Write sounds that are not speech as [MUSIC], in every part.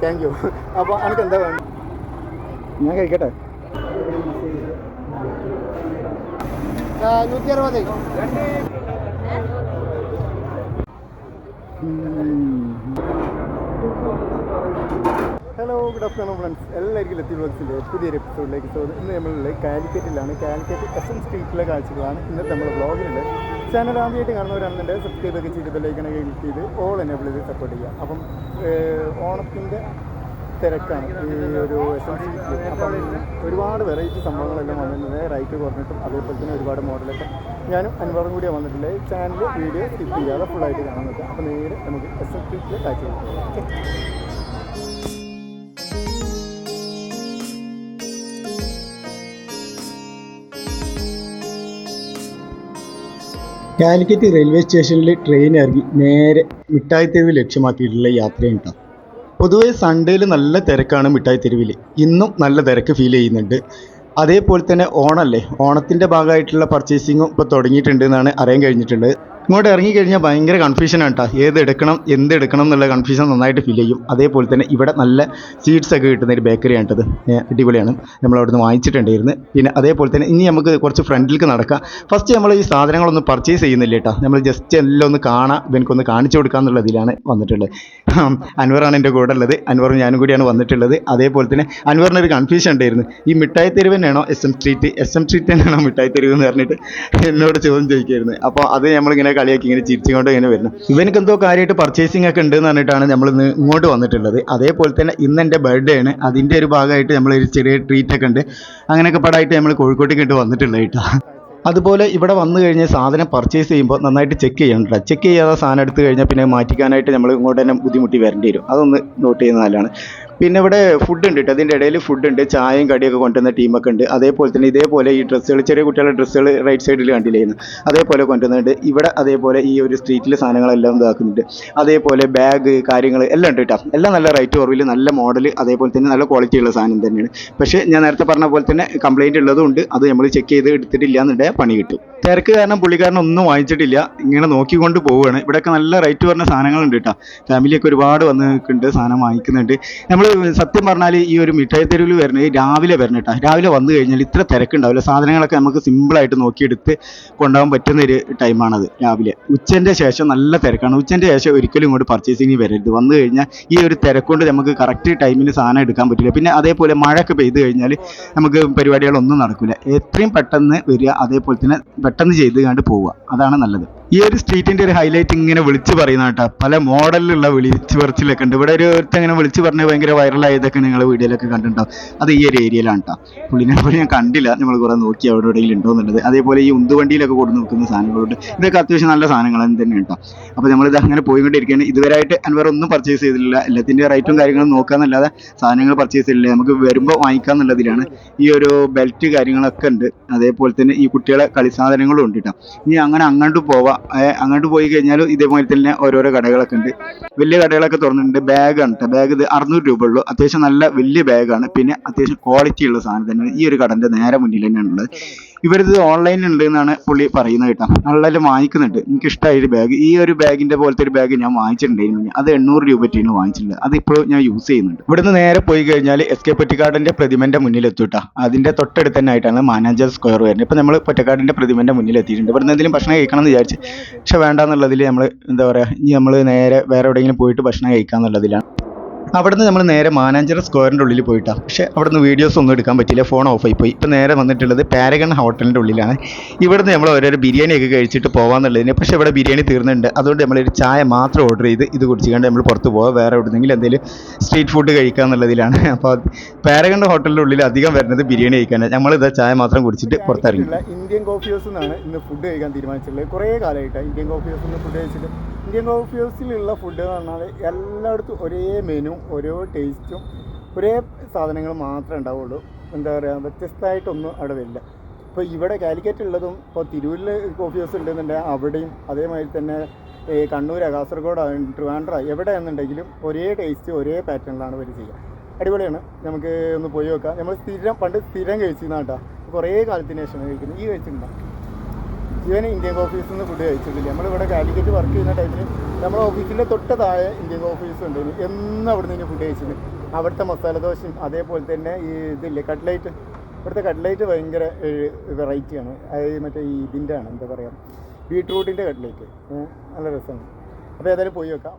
Thank you അപ്പോൾ എനിക്ക് എന്താ വേണം ഞാൻ കഴിക്കട്ടെ? നൂറ്റി അറുപത് ഹലോ ഗുഡ് ആഫ്റ്റർനൂൺ ഫ്രണ്ട്സ് എല്ലാവർക്കും ലത്തി ബ്ലോഗ്സിന്റെ പുതിയൊരു എപ്പിസോഡിലേക്ക് സ്വാഗതം. ഇന്ന് നമ്മളുള്ള കാലിക്കറ്റിലാണ്. കാലിക്കറ്റ് എസ് എൻ സ്ട്രീറ്റിലെ കാഴ്ചകളാണ് ഇന്നത്തെ നമ്മുടെ ബ്ലോഗിലുള്ളത് ചാനൽ ആദ്യമായിട്ട് കാണുന്നവരാണെന്നുണ്ടെങ്കിൽ സബ്സ്ക്രൈബ് ഒക്കെ ചെയ്ത് ബെല്ലൈക്കണ ക്ലിക്ക് ചെയ്ത് ഓൾ എനേബിൾ ചെയ്ത് സപ്പോർട്ട് ചെയ്യുക. അപ്പം ഓണത്തിന്റെ തിരക്കാണ്. ഈ ഒരു അപ്പം ഒരുപാട് വെറൈറ്റി സംഭവങ്ങളെല്ലാം വന്നിട്ടുണ്ട്. റൈറ്റ് കുറഞ്ഞിട്ടും അതേപോലെ തന്നെ ഒരുപാട് മോഡലൊക്കെ ഞാനും അനുഭവം കൂടിയാണ് വന്നിട്ടുള്ളത് ചാനൽ വീഡിയോ സ്കിപ്പ് ചെയ്യാതെ ഫുള്ളായിട്ട് കാണാൻ പറ്റും. അപ്പോൾ നേരെ നമുക്ക് എസ് എൻ ചെയ്യാം. കാഴ്ച കാലിക്കറ്റ് റെയിൽവേ സ്റ്റേഷനിൽ ട്രെയിൻ ഇറങ്ങി നേരെ മിഠായി തെരുവ് ലക്ഷ്യമാക്കിയിട്ടുള്ള യാത്രയാണ് പൊതുവേ സൺഡേയിൽ നല്ല തിരക്കാണ് മിഠായി തെരുവിൽ ഇന്നും നല്ല തിരക്ക് ഫീൽ ചെയ്യുന്നുണ്ട്. അതേപോലെ തന്നെ ഓണമല്ലേ ഓണത്തിന്റെ ഭാഗമായിട്ടുള്ള പർച്ചേസിങ്ങും ഇപ്പോൾ തുടങ്ങിയിട്ടുണ്ട് എന്നാണ് അറിയാൻ കഴിഞ്ഞിട്ടുള്ളത്. ഇങ്ങോട്ട് ഇറങ്ങിക്കഴിഞ്ഞാൽ ഭയങ്കര കൺഫ്യൂഷനാണ് കേട്ടോ ഏത് എടുക്കണം എന്ത് എടുക്കണം എന്നുള്ള കൺഫ്യൂഷൻ നന്നായിട്ട് ഫീൽ ചെയ്യും. അതേപോലെ തന്നെ ഇവിടെ നല്ല സീഡ്സ് ഒക്കെ കിട്ടുന്ന ഒരു ബേക്കറിയാണ് കേട്ടത് അടിപൊളിയാണ്. നമ്മൾ അവിടുന്ന് വാങ്ങിച്ചിട്ടുണ്ടായിരുന്നു. പിന്നെ അതേപോലെ തന്നെ ഇനി നമുക്ക് കുറച്ച് ഫ്രണ്ടിലേക്ക് നടക്കാം. ഫസ്റ്റ് നമ്മൾ ഈ സാധനങ്ങളൊന്നും പർച്ചേസ് ചെയ്യുന്നില്ല കേട്ടോ നമ്മൾ ജസ്റ്റ് എല്ലാം ഒന്ന് കാണാം ഇവനക്കൊന്ന് കാണിച്ചു കൊടുക്കുക എന്നുള്ള ഇതിലാണ് വന്നിട്ടുള്ളത് അൻവറാണ് എന്റെ കൂടെ ഉള്ളത്. അൻവറും ഞാനും കൂടിയാണ് വന്നിട്ടുള്ളത്. അതേപോലെ തന്നെ അൻവറിന് ഒരു കൺഫ്യൂഷൻ ഉണ്ടായിരുന്നു. ഈ മിഠായി തെരുവ് തന്നെയാണോ S M street S M street തന്നെയാണോ മിഠായി തെരുവ് എന്ന് പറഞ്ഞിട്ട് എന്നോട് ചോദ്യം ചോദിക്കായിരുന്നു. അപ്പോൾ അത് നമ്മളിങ്ങനെ കളിയാക്കി ഇങ്ങനെ ചിരിച്ചുകൊണ്ട് ഇങ്ങനെ വരുന്നു. ഇവനക്ക് എന്തോ കാര്യമായിട്ട് പർച്ചേസിംഗ് ഒക്കെ ഉണ്ട് എന്ന് പറഞ്ഞിട്ടാണ് നമ്മൾ ഇന്ന് ഇങ്ങോട്ട് വന്നിട്ടുള്ളത്. അതേപോലെ തന്നെ ഇന്ന് എന്റെ ബർത്ത്ഡേ ആണ്. അതിന്റെ ഒരു ഭാഗമായിട്ട് നമ്മൾ ഒരു ചെറിയ ട്രീറ്റ് ഒക്കെ ഉണ്ട്. അങ്ങനെയൊക്കെ പടായിട്ട് നമ്മൾ കോഴിക്കോട്ടേക്ക് ഇട്ട് വന്നിട്ടുള്ളത് കേട്ടോ. അതുപോലെ ഇവിടെ വന്നു കഴിഞ്ഞാൽ സാധനം പർച്ചേസ് ചെയ്യുമ്പോൾ നന്നായിട്ട് ചെക്ക് ചെയ്യണ്ട ചെക്ക് ചെയ്യാതെ സാധനം എടുത്തു കഴിഞ്ഞാൽ പിന്നെ മാറ്റിക്കാനായിട്ട് നമ്മൾ ഇങ്ങോട്ട് തന്നെ ബുദ്ധിമുട്ടി വരേണ്ടി വരും. അതൊന്ന് നോട്ട് ചെയ്യുന്ന നല്ലതാണ്. പിന്നെ ഇവിടെ ഫുഡ് ഉണ്ട് കേട്ടോ അതിന്റെ ഇടയിൽ ഫുഡ് ഉണ്ട്. ചായയും കടിയൊക്കെ കൊണ്ടുവന്ന ടീമൊക്കെ ഉണ്ട്. അതേപോലെ തന്നെ ഇതേപോലെ ഈ ഡ്രസ്സുകൾ ചെറിയ കുട്ടികളുടെ ഡ്രസ്സുകൾ റൈറ്റ് സൈഡിൽ കണ്ടില്ലായിരുന്നു അതേപോലെ കൊണ്ടുവന്നിട്ട് ഇവിടെ അതേപോലെ ഈ ഒരു സ്ട്രീറ്റിൽ സാധനങ്ങളെല്ലാം ഇതാക്കുന്നുണ്ട്. അതേപോലെ ബാഗ് കാര്യങ്ങൾ എല്ലാം ഉണ്ട് കേട്ടോ എല്ലാം നല്ല റൈറ്റ് കുറവിൽ നല്ല മോഡൽ അതേപോലെ തന്നെ നല്ല ക്വാളിറ്റി ഉള്ള സാധനം തന്നെയാണ്. പക്ഷേ ഞാൻ നേരത്തെ പറഞ്ഞ പോലെ തന്നെ കംപ്ലൈന്റ് ഉള്ളതും ഉണ്ട്. അത് നമ്മൾ ചെക്ക് ചെയ്ത് എടുത്തിട്ടില്ല എന്നുണ്ടെങ്കിൽ പണി കിട്ടും. തിരക്ക് കാരണം പുള്ളിക്കാരൻ ഒന്നും വാങ്ങിച്ചിട്ടില്ല. ഇങ്ങനെ നോക്കിക്കൊണ്ട് പോവുകയാണ്. ഇവിടെയൊക്കെ നല്ല റേറ്റ് പറഞ്ഞ സാധനങ്ങളുണ്ട് കേട്ടോ ഫാമിലിയൊക്കെ ഒരുപാട് വന്ന് നിൽക്കുന്നുണ്ട് സാധനം വാങ്ങിക്കുന്നുണ്ട്. നമ്മൾ സത്യം പറഞ്ഞാൽ ഈ ഒരു മിഠായി തെരുവിൽ വരുന്നത് രാവിലെ വരണം രാവിലെ വന്നു കഴിഞ്ഞാൽ ഇത്ര തിരക്കുണ്ടാവില്ല. സാധനങ്ങളൊക്കെ നമുക്ക് സിമ്പിളായിട്ട് നോക്കിയെടുത്ത് കൊണ്ടുപോകാൻ പറ്റുന്ന ഒരു ടൈമാണത് രാവിലെ. ഉച്ചന്റെ ശേഷം നല്ല തിരക്കാണ്. ഉച്ചന്റെ ശേഷം ഒരിക്കലും ഇങ്ങോട്ട് പർച്ചേസിങ് വരരുത്. വന്നു കഴിഞ്ഞാൽ ഈ ഒരു തിരക്കൊണ്ട് നമുക്ക് കറക്റ്റ് ടൈമിന് സാധനം എടുക്കാൻ പറ്റില്ല. പിന്നെ അതേപോലെ മഴയൊക്കെ പെയ്ത് കഴിഞ്ഞാൽ നമുക്ക് പരിപാടികളൊന്നും നടക്കില്ല എത്രയും പെട്ടെന്ന് വരിക അതേപോലെ തന്നെ പെട്ടെന്ന് ചെയ്ത് കണ്ട് പോവുക. അതാണ് നല്ലത്. ഈ ഒരു സ്ട്രീറ്റിന്റെ ഒരു ഹൈലൈറ്റ് ഇങ്ങനെ വിളിച്ചു പറയുന്ന കേട്ടോ. പല മോഡലിലുള്ള വിളിച്ചു പറച്ചിലൊക്കെ ഉണ്ട്. ഇവിടെ ഒരു ഒരുത്തൻ ഇങ്ങനെ വിളിച്ചു പറഞ്ഞ് ഭയങ്കര വൈറലായതൊക്കെ നിങ്ങൾ വീഡിയോയിലൊക്കെ കണ്ടിട്ടുണ്ടാവും. അത് ഈ ഒരു ഏരിയയിലാണ് കേട്ടോ. പുള്ളിനെ പോലെ ഞാൻ കണ്ടില്ല. നമ്മൾ കുറെ നോക്കി അവിടെ എവിടെയെങ്കിലും ഉണ്ടോ എന്നുള്ളത്. അതേപോലെ ഈ ഉന്തുവണ്ടിയിലൊക്കെ കൊടുത്ത് നോക്കുന്ന സാധനങ്ങളുണ്ട് ഇതൊക്കെ അത്യാവശ്യം നല്ല സാധനങ്ങൾ തന്നെ കേട്ടോ. അപ്പോൾ നമ്മളിത് അങ്ങനെ പോയിക്കൊണ്ടിരിക്കുകയാണ്. ഇതുവരെയായിട്ട് അൻവർ ഒന്നും പർച്ചേസ് ചെയ്തിട്ടില്ല. എല്ലാത്തിന്റെ റേറ്റും കാര്യങ്ങളും നോക്കാന്നല്ലാതെ സാധനങ്ങൾ പർച്ചേസ് ചെയ്തില്ല നമുക്ക് വരുമ്പോൾ വാങ്ങിക്കാന്നുള്ളതിലാണ് ഈ ഒരു ബെൽറ്റ് കാര്യങ്ങളൊക്കെ ഉണ്ട്. അതേപോലെ തന്നെ ഈ കുട്ടികളെ കളി സാധനങ്ങളും ഉണ്ട് കേട്ടോ. ഇനി അങ്ങനെ അങ്ങോട്ട് പോവാം. അങ്ങോട്ട് പോയി കഴിഞ്ഞാലും ഇതേപോലെ തന്നെ ഓരോരോ കടകളൊക്കെ ഉണ്ട്. വലിയ കടകളൊക്കെ തുറന്നിട്ടുണ്ട്. ബാഗാണ് കേട്ടോ ബാഗ് ഇത് അറുന്നൂറ് രൂപ ഉള്ളൂ. അത്യാവശ്യം നല്ല വലിയ ബാഗാണ്. പിന്നെ അത്യാവശ്യം ക്വാളിറ്റി ഉള്ള സാധനം തന്നെ ഈ ഒരു കടന്റെ നേരെ മുന്നിൽ തന്നെയാണ് ഉള്ളത് ഇവരിത് ഓൺലൈനിൽ ഉണ്ട് എന്നാണ് പുള്ളി പറയുന്നത് കേട്ടോ. നല്ല വാങ്ങിക്കുന്നുണ്ട്. എനിക്ക് ഇഷ്ടമായ ഒരു ബാഗ് ഈ ഒരു ബാഗിന്റെ പോലത്തെ ഒരു ബാഗ് ഞാൻ വാങ്ങിച്ചിട്ടുണ്ടായിരുന്നു. അത് എണ്ണൂറ് രൂപയ്ക്കാണ് വാങ്ങിച്ചിട്ടുള്ളത്. അത് ഇപ്പോഴും ഞാൻ യൂസ് ചെയ്യുന്നുണ്ട്. ഇവിടുന്ന് നേരെ പോയി കഴിഞ്ഞാൽ എസ് കെ പൊറ്റിക്കാടിന്റെ പ്രതിമന്റെ മുന്നിൽ എത്തൂട്ടാ അതിന്റെ തൊട്ടടുത്ത് തന്നെ ആയിട്ടാണ് മാനേജർ സ്ക്വയർ വരുന്നത്. ഇപ്പൊ നമ്മൾ പൊറ്റക്കാടിന്റെ പ്രതിമന്റെ മുന്നിൽ എത്തിയിട്ടുണ്ട് ഇവിടുന്ന് എന്തെങ്കിലും ഭക്ഷണം കഴിക്കണം എന്ന് വിചാരിച്ച്. പക്ഷെ വേണ്ടാന്നുള്ളതിൽ നമ്മൾ എന്താ പറയാ ഇനി നമ്മൾ നേരെ വേറെ എവിടെയെങ്കിലും പോയിട്ട് ഭക്ഷണം കഴിക്കാന്നുള്ളതിലാണ്. അവിടുന്ന് നമ്മൾ നേരെ മാനാഞ്ചിറ സ്ക്വയറിന്റെ ഉള്ളിൽ പോയിട്ടാണ് പക്ഷേ അവിടുന്ന് വീഡിയോസ് ഒന്നും എടുക്കാൻ പറ്റില്ല ഫോൺ ഓഫായി പോയി ഇപ്പം നേരെ വന്നിട്ടുള്ളത് പാരഗൺ ഹോട്ടലിന്റെ ഉള്ളിലാണ്. ഇവിടുന്ന് നമ്മൾ ഓരോരോ ബിരിയാണിയൊക്കെ കഴിച്ചിട്ട് പോകാമെന്നുള്ളതിന് പക്ഷേ ഇവിടെ ബിരിയാണി തീർന്നുണ്ട് അതുകൊണ്ട് നമ്മളൊരു ചായ മാത്രം ഓർഡർ ചെയ്ത് ഇത് കുടിച്ചുകൊണ്ട് നമ്മൾ പുറത്ത് പോകാം വേറെ എവിടെന്നെങ്കിലും എന്തെങ്കിലും സ്ട്രീറ്റ് ഫുഡ് കഴിക്കുക എന്നുള്ളതിലാണ് അപ്പോൾ പാരഗൺ ഹോട്ടലിന്റെ ഉള്ളിൽ അധികം വരുന്നത് ബിരിയാണി കഴിക്കാനാണ് നമ്മളിത് ചായ മാത്രം കുടിച്ചിട്ട് പുറത്തിറങ്ങി. ഇന്ത്യൻ കോഫി ഹൗസ് എന്നാണ് ഇന്ന് ഫുഡ് കഴിക്കാൻ തീരുമാനിച്ചിട്ടുള്ളത്. കുറേ കാലമായിട്ടാണ് ഇന്ത്യൻ കോഫി ഹൗസിൽ നിന്ന് ഫുഡ് കഴിച്ചിട്ട്. ഇന്ത്യൻ കോഫി ഹൗസിലുള്ള ഫുഡ് എന്ന് പറഞ്ഞാൽ എല്ലായിടത്തും ഒരേ മെനു ഓരോ ടേസ്റ്റും ഒരേ സാധനങ്ങൾ മാത്രമേ ഉണ്ടാവുള്ളൂ. എന്താ പറയുക വ്യത്യസ്തമായിട്ടൊന്നും അവിടെ വരില്ല. ഇപ്പോൾ ഇവിടെ കാലിക്കറ്റ് ഉള്ളതും ഇപ്പോൾ തിരൂരിൽ കോഫി ഹൗസ് ഉണ്ടെന്നുണ്ടെങ്കിൽ അവിടെയും അതേമാതിരി തന്നെ ഈ കണ്ണൂർ കാസർഗോഡ് ട്രിവാൻഡ്ര എവിടെയാണെന്നുണ്ടെങ്കിലും ഒരേ ടേസ്റ്റ് ഒരേ പാറ്റേണിലാണ് ഇവർ ചെയ്യുക. അടിപൊളിയാണ്. നമുക്ക് ഒന്ന് പോയി നോക്കാം. നമ്മൾ സ്ഥിരം പണ്ട് സ്ഥിരം കഴിച്ചിരുന്ന കേട്ടോ. കുറേ കാലത്തിന് ശേഷമാണ് കഴിക്കുന്നത്. ഈ കഴിച്ചിട്ടുണ്ടോ? ഇവൻ ഇന്ത്യൻ ഓഫീസിൽ നിന്ന് ഫുഡ് കഴിച്ചിട്ടില്ല. നമ്മളിവിടെ കാലിക്കറ്റ് വർക്ക് ചെയ്യുന്ന ടൈമിൽ നമ്മുടെ ഓഫീസിന്റെ തൊട്ട് താഴെ ഇന്ത്യൻ ഓഫീസ് ഉണ്ട് എന്നും അവിടെ നിന്ന് ഫുഡ് കഴിച്ചത് അവിടുത്തെ മസാല ദോശയും അതേപോലെ തന്നെ ഈ ഇതില്ലേ കട്ട്ലൈറ്റ് ഇവിടുത്തെ കട്ട്ലൈറ്റ് ഭയങ്കര വെറൈറ്റിയാണ് അത് മറ്റേ ഈ ഇതിന്റെ ആണ് എന്താ പറയുക ബീട്രൂട്ടിന്റെ കട്ട്ലൈറ്റ് നല്ല രസമാണ്. അപ്പോൾ ഏതായാലും പോയി വെക്കാം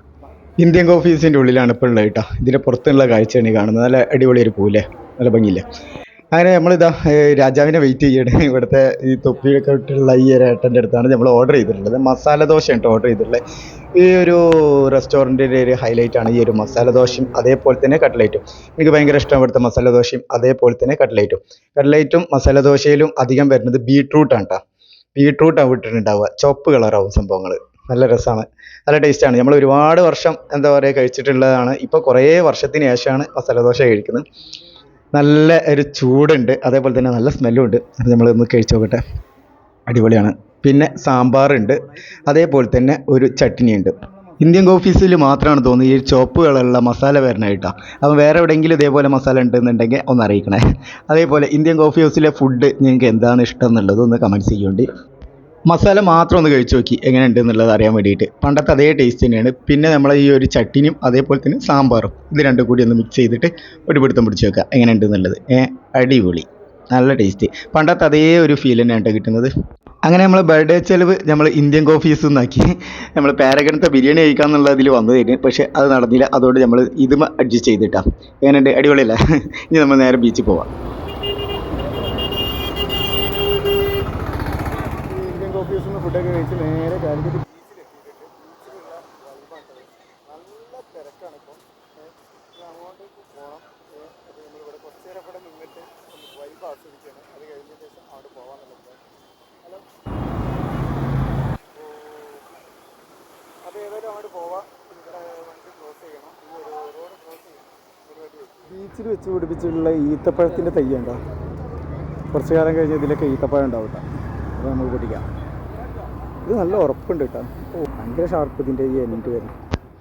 ഇന്ത്യൻ ഓഫീസിന്റെ ഉള്ളിലാണ് ഇപ്പോൾ ഉള്ളത് കേട്ടോ. ഇതിന്റെ പുറത്തുള്ള കാഴ്ചയാണ് കാണുന്നത്. നല്ല അടിപൊളി ഒരു പൂല്ലേ നല്ല ഭംഗിയില്ലേ? അങ്ങനെ നമ്മളിതാ രാജാവിനെ വെയിറ്റ് ചെയ്യണേ. ഇവിടുത്തെ ഈ തൊപ്പിയൊക്കെ ഇട്ടുള്ള ഈ ഏട്ടന്റെ അടുത്താണ് നമ്മൾ ഓർഡർ ചെയ്തിട്ടുള്ളത്. മസാല ദോശയാണ് കേട്ടോ ഓർഡർ ചെയ്തിട്ടുള്ളത്. ഈ ഒരു റെസ്റ്റോറന്റിന്റെ ഒരു ഹൈലൈറ്റ് ആണ് ഈ ഒരു മസാല ദോശയും അതേപോലെ തന്നെ കട്ട്ലൈറ്റും എനിക്ക് ഭയങ്കര ഇഷ്ടം ഇവിടുത്തെ മസാല ദോശയും അതേപോലെ തന്നെ കട്ട്ലൈറ്റും കട്ട്ലൈറ്റും മസാല ദോശയിലും അധികം വരുന്നത് ബീട്രൂട്ടാണ് കേട്ടോ ബീട്രൂട്ടാണ് വിട്ടിട്ടുണ്ടാവുക. ചുവപ്പ് കളറാവും സംഭവങ്ങൾ നല്ല രസമാണ്. നല്ല ടേസ്റ്റാണ് നമ്മൾ ഒരുപാട് വർഷം എന്താ പറയുക കഴിച്ചിട്ടുള്ളതാണ്. ഇപ്പോൾ കുറേ വർഷത്തിന് ശേഷമാണ് മസാല ദോശ കഴിക്കുന്നത്. നല്ല ഒരു ചൂടുണ്ട് അതേപോലെ തന്നെ നല്ല സ്മെല്ലും ഉണ്ട്. അത് നമ്മളൊന്ന് കഴിച്ചു നോക്കട്ടെ. അടിപൊളിയാണ്. പിന്നെ സാമ്പാറുണ്ട് അതേപോലെ തന്നെ ഒരു ചട്നിയുണ്ട്. ഇന്ത്യൻ കോഫീസിൽ മാത്രമാണ് തോന്നുന്നത് ഈ ചുവപ്പ് കളറുള്ള മസാല വരണായിട്ടാണ് അപ്പം വേറെ എവിടെയെങ്കിലും ഇതേപോലെ മസാല ഉണ്ടെന്നുണ്ടെങ്കിൽ ഒന്ന് അറിയിക്കണേ. അതേപോലെ ഇന്ത്യൻ കോഫി ഹൗസിലെ ഫുഡ് നിങ്ങൾക്ക് എന്താണ് ഇഷ്ടം എന്നുള്ളത് ഒന്ന് കമന്റ്സ് ചെയ്യുന്നുണ്ട് മസാല മാത്രം ഒന്ന് കഴിച്ചു നോക്കി എങ്ങനെയുണ്ട് എന്നുള്ളത് അറിയാൻ വേണ്ടിയിട്ട്. പണ്ടത്തെ അതേ ടേസ്റ്റ് തന്നെയാണ്. പിന്നെ നമ്മൾ ഈ ഒരു ചട്ടിനും അതേപോലെ തന്നെ സാമ്പാറും ഇത് രണ്ടും കൂടി ഒന്ന് മിക്സ് ചെയ്തിട്ട് ഒരു പിടുത്തം പിടിച്ച് വെക്കുക. എങ്ങനെയുണ്ട് എന്നുള്ളത് അടിപൊളി. നല്ല ടേസ്റ്റ് പണ്ടത്തെ അതേ ഒരു ഫീൽ തന്നെയാണ് കേട്ടോ കിട്ടുന്നത്. അങ്ങനെ നമ്മൾ ബർത്ത്ഡേ ചെലവ് നമ്മൾ ഇന്ത്യൻ കോഫീസ് നിന്നാക്കി നമ്മൾ പാരഗണത്തെ ബിരിയാണി കഴിക്കാന്നുള്ള ഇതിൽ വന്നതായിരുന്നു. പക്ഷേ അത് നടന്നില്ല. അതുകൊണ്ട് നമ്മൾ ഇതും അഡ്ജസ്റ്റ് ചെയ്തിട്ടാണ് എങ്ങനെയുണ്ട്? അടിപൊളിയല്ല? ഇനി നമ്മൾ നേരെ ബീച്ചിൽ പോവാം. ഇന്ത്യൻ ഓഫീസിൽ നിന്ന് ഫുഡൊക്കെ കഴിച്ച് നേരെ കാലിക്കറ്റ് നല്ല തിരക്കാണ് അത് ഹലോ? അപ്പോൾ അങ്ങോട്ട് ചെയ്യണം. ഈ റോഡ് ബീച്ചിൽ വെച്ച് പിടിപ്പിച്ചിട്ടുള്ള ഈത്തപ്പഴത്തിന്റെ തയ്യുണ്ടോ കുറച്ച് കാലം കഴിഞ്ഞ് ഇതിലൊക്കെ ഈത്തപ്പഴം ഉണ്ടാവട്ടെ അത് നമുക്ക് പൊട്ടിക്കാം. ഇത് നല്ല ഉറപ്പുണ്ട് കേട്ടോ. ഓ ഭയങ്കര ഷാർപ്പ് ഇതിന്റെ ഈ എൻഡ് വരും.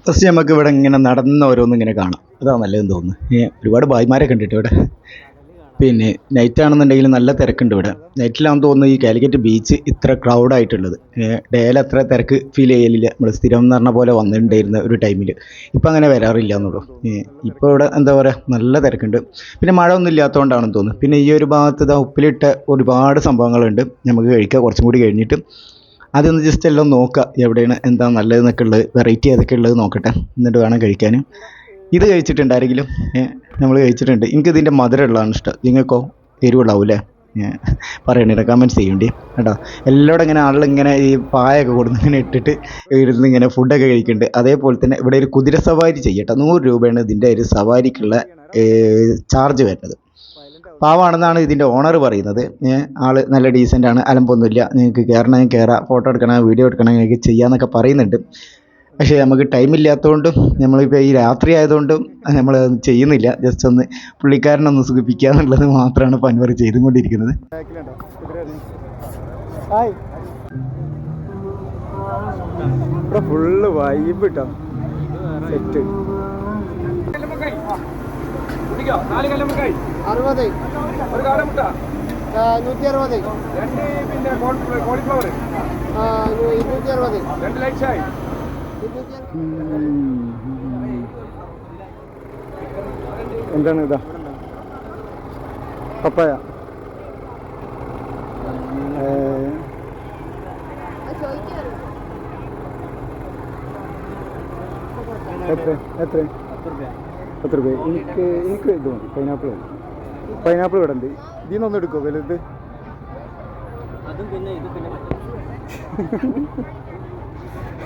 ഫസ്റ്റ് നമുക്ക് ഇവിടെ ഇങ്ങനെ നടന്ന ഓരോന്നും ഇങ്ങനെ കാണാം. അതാണ് നല്ലതെന്ന് തോന്നുന്നു. ഒരുപാട് ഭായിമാരെ കണ്ടിട്ട് ഇവിടെ. പിന്നെ നൈറ്റ് ആണെന്നുണ്ടെങ്കിൽ നല്ല തിരക്കുണ്ട് ഇവിടെ. നൈറ്റിലാണെന്ന് തോന്നുന്നു ഈ കാലിക്കറ്റ് ബീച്ച് ഇത്ര ക്രൗഡ് ആയിട്ടുള്ളത്. ഡേയിൽ അത്ര തിരക്ക് ഫീൽ ചെയ്യലില്ല. നമ്മൾ സ്ഥിരം എന്ന് പറഞ്ഞ പോലെ വന്നിട്ടുണ്ടായിരുന്ന ഒരു ടൈമിൽ ഇപ്പം അങ്ങനെ വരാറില്ല എന്നുള്ളൂ ഇപ്പോൾ ഇവിടെ എന്താ പറയുക നല്ല തിരക്കുണ്ട്. പിന്നെ മഴ ഒന്നും ഇല്ലാത്തതുകൊണ്ടാണെന്ന് തോന്നുന്നു. പിന്നെ ഈ ഒരു ഭാഗത്ത് ഇതാ ഉപ്പിലിട്ട ഒരുപാട് സംഭവങ്ങളുണ്ട്. നമുക്ക് കഴിക്കാം. കുറച്ചും കൂടി കഴിഞ്ഞിട്ട് അതൊന്ന് ജസ്റ്റ് എല്ലാം നോക്കുക എവിടെയാണ് എന്താ നല്ലതെന്നൊക്കെ ഉള്ളത് വെറൈറ്റി ഏതൊക്കെ ഉള്ളത് നോക്കട്ടെ എന്നിട്ട് വേണം കഴിക്കാൻ ഇത് കഴിച്ചിട്ടുണ്ട് ആരെങ്കിലും? നമ്മൾ കഴിച്ചിട്ടുണ്ട്. എനിക്ക് ഇതിന്റെ മധുരമുള്ളതാണ് ഇഷ്ടം. നിങ്ങൾക്കോ? എരിവുള്ളാവൂലേ പറയണേ കമന്റ്സ് ചെയ്യണ്ടേ കേട്ടോ. എല്ലാവരും ഇങ്ങനെ ആളിങ്ങനെ ഈ പായൊക്കെ കൊടുന്ന് ഇങ്ങനെ ഇട്ടിട്ട് ഇരുന്ന് ഇങ്ങനെ ഫുഡൊക്കെ കഴിക്കുന്നുണ്ട് അതേപോലെ തന്നെ ഇവിടെ ഒരു കുതിര സവാരി ചെയ്യട്ടെ. നൂറ് രൂപയാണ് ഇതിന്റെ ഒരു സവാരിക്കുള്ള ചാർജ് വരുന്നത്. പാവാണെന്നാണ് ഇതിന്റെ ഓണർ പറയുന്നത്. ആൾ നല്ല ഡീസന്റ് ആണ് അലമ്പൊന്നുമില്ല. നിങ്ങൾക്ക് കയറണമെങ്കിൽ കയറാം ഫോട്ടോ എടുക്കണം വീഡിയോ എടുക്കണം നിങ്ങൾക്ക് ചെയ്യാമെന്നൊക്കെ പറയുന്നുണ്ട്. പക്ഷേ നമുക്ക് ടൈം ഇല്ലാത്തതുകൊണ്ടും നമ്മളിപ്പോൾ ഈ രാത്രി ആയതുകൊണ്ടും നമ്മൾ ചെയ്യുന്നില്ല. ജസ്റ്റ് ഒന്ന് പുള്ളിക്കാരനൊന്ന് സുഖിപ്പിക്കുക എന്നുള്ളത് മാത്രമാണ് ഇപ്പോൾ ചെയ്തുകൊണ്ടിരിക്കുന്നത്. ഫുള്ള് വൈബ് കേട്ടോ സെറ്റ് അറുപത്. നൂറ്റി അറുപത് ഇരുന്നൂറ്റി അറുപത് എന്താണ് ഇതാ? പപ്പായ. എത്ര? എത്ര? പത്ത് രൂപ എനിക്ക് എനിക്ക് ഇത് മതി. പൈനാപ്പിൾ മതി. പൈനാപ്പിൾ ഇവിടെ ഉണ്ട് ഇതിൽ നിന്നൊന്നും എടുക്കുമോ വലുത്?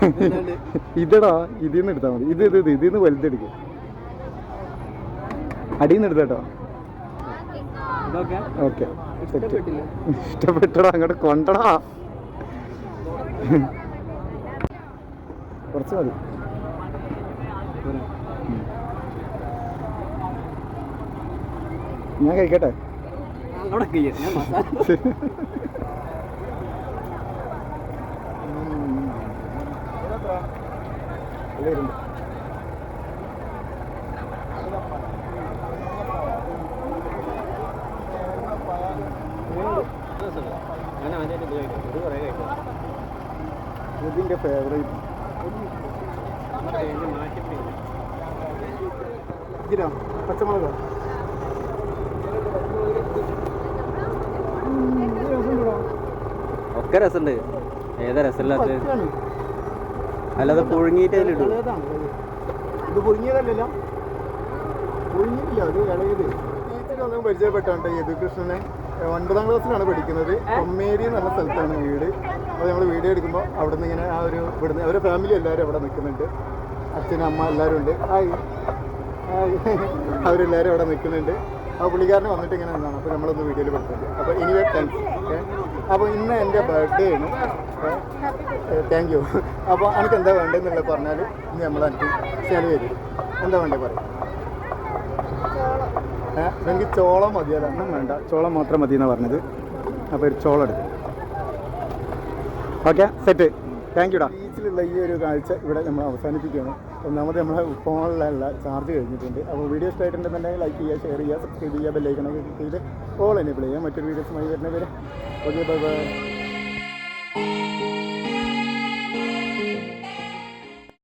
[LAUGHS] ഇതടാ ഇതിൽ നിന്ന് എടുത്താൽ മതി. ഇത് ഇത് ഇത് ഇതിൽ നിന്ന് വലുതെടുക്കും അടിയിൽ നിന്ന് എടുത്തോ ഓക്കെ. ഇഷ്ടപ്പെട്ടടാ അങ്ങോട്ട് കൊണ്ടടാ. കുറച്ച് മതി. ഞാൻ കഴിക്കട്ടെ? ഇതിന്റെ ഫേവറേറ്റ് ഇതിനോ? പച്ചമുളകോ? ഒക്കെ രസമുണ്ട് ഏതാ രസമില്ലാത്ത അല്ലാതെ പുഴുങ്ങിയിട്ട് അതിലിടും. ഇത് പുഴുങ്ങിയതല്ലല്ലോ. പുഴുങ്ങിയില്ല അത് ഇളയത്. ടീച്ചറൊന്നും പരിചയപ്പെട്ടാണ്ട് യദുകൃഷ്ണനെ ഒൻപതാം ക്ലാസ്സിലാണ് പഠിക്കുന്നത്. കൊമ്മേരി എന്ന് പറഞ്ഞ സ്ഥലത്താണ് വീട്. അപ്പോൾ ഞങ്ങൾ വീഡിയോ എടുക്കുമ്പോൾ അവിടെ നിന്ന് ഇങ്ങനെ ആ ഒരു ഇവിടുന്ന് അവരുടെ ഫാമിലി എല്ലാവരും അവിടെ നിൽക്കുന്നുണ്ട്. അച്ഛനും അമ്മ എല്ലാവരും ഉണ്ട്. ഹായ്. ഹായ്. അവരെല്ലാവരും അവിടെ നിൽക്കുന്നുണ്ട്. ആ പുള്ളിക്കാരന് വന്നിട്ട് ഇങ്ങനെ നിന്നാണ്. അപ്പോൾ നമ്മളൊന്ന് വീഡിയോയിൽ പഠിക്കുന്നുണ്ട് അപ്പോൾ ഇനി താങ്ക്സ് ഓക്കെ അപ്പോൾ ഇന്ന് എന്റെ ബർത്ത്ഡേ ആണ്. താങ്ക് യു അപ്പോൾ എനിക്ക് എന്താ വേണ്ടതെന്നുള്ളത് പറഞ്ഞാൽ ഇനി നമ്മൾ എനിക്ക് ചെലവ് തരും. എന്താ വേണ്ടേ പറയാം? എനിക്ക് ചോളം മതി ഒന്നും വേണ്ട. ചോളം മാത്രം മതി എന്നാണ് പറഞ്ഞത്. അപ്പോൾ ഒരു ചോളം എടുക്കും ഓക്കെ സെറ്റ് താങ്ക് യുടാ ബീച്ചിലുള്ള ഈ ഒരു കാഴ്ച ഇവിടെ നമ്മൾ അവസാനിപ്പിക്കുകയാണ്. ഒന്നാമത് നമ്മളെ ഫോണിലുള്ള ചാർജ് കഴിഞ്ഞിട്ടുണ്ട്. അപ്പോൾ വീഡിയോ ഇഷ്ടമായിട്ടുണ്ടെന്നുണ്ടെങ്കിൽ ലൈക്ക് ചെയ്യുക ഷെയർ ചെയ്യുക സബ്സ്ക്രൈബ് ചെയ്യുക ബെല്ലൈക്കണൊക്കെ ക്ലിക്ക് ചെയ്ത് ഓൾ എനേബിൾ ചെയ്യുക മറ്റൊരു വീഡിയോസുമായി വരുന്നവരെ ഓക്കെ ബൈ ബൈ